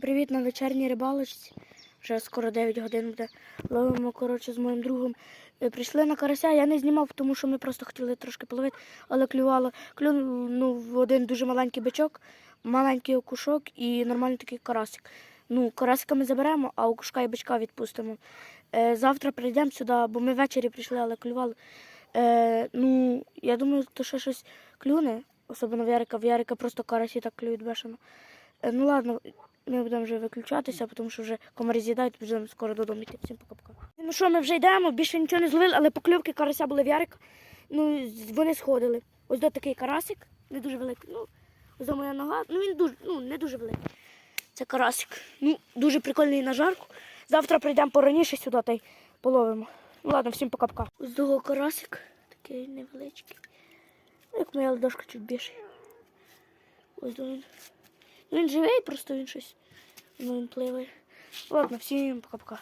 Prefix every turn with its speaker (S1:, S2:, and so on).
S1: привіт на вечірній рибалочці. Вже скоро 9 годин буде. Ловимо коротше, з моїм другом. Е, Прийшли на карася, я не знімав, тому що ми просто хотіли трошки половити, але клювало. Клюнув один дуже маленький бичок, маленький окушок і нормальний такий карасик. Ну, карасика ми заберемо, а окушка і бичка відпустимо. Е, завтра прийдемо сюди, бо ми ввечері прийшли, але клювали. Е, ну, я думаю, то ще щось клюне, особливо в Ярика. В Ярика просто карасі так клюють бешено. Ну ладно, ми будемо вже виключатися, тому що вже комарі з'їдають, будемо скоро додому йти. Всім пока-пока. Ну що, ми вже йдемо, більше нічого не зловили, але покльовки карася були в Ярика. Ну, вони сходили. Ось до такий карасик, не дуже великий. Ну, ось моя нога. Ну він дуже, ну, не дуже великий. Це карасик. Ну, дуже прикольний на жарку. Завтра прийдемо пораніше сюди та й половимо. Ну ладно, всім пока-пока. Ось того карасик, такий невеличкий. Ну, Як моя ладошка чуть більший. Ось до він. Він живий, просто він щось. Ну, він пливе. Ладно, всім пока-пока.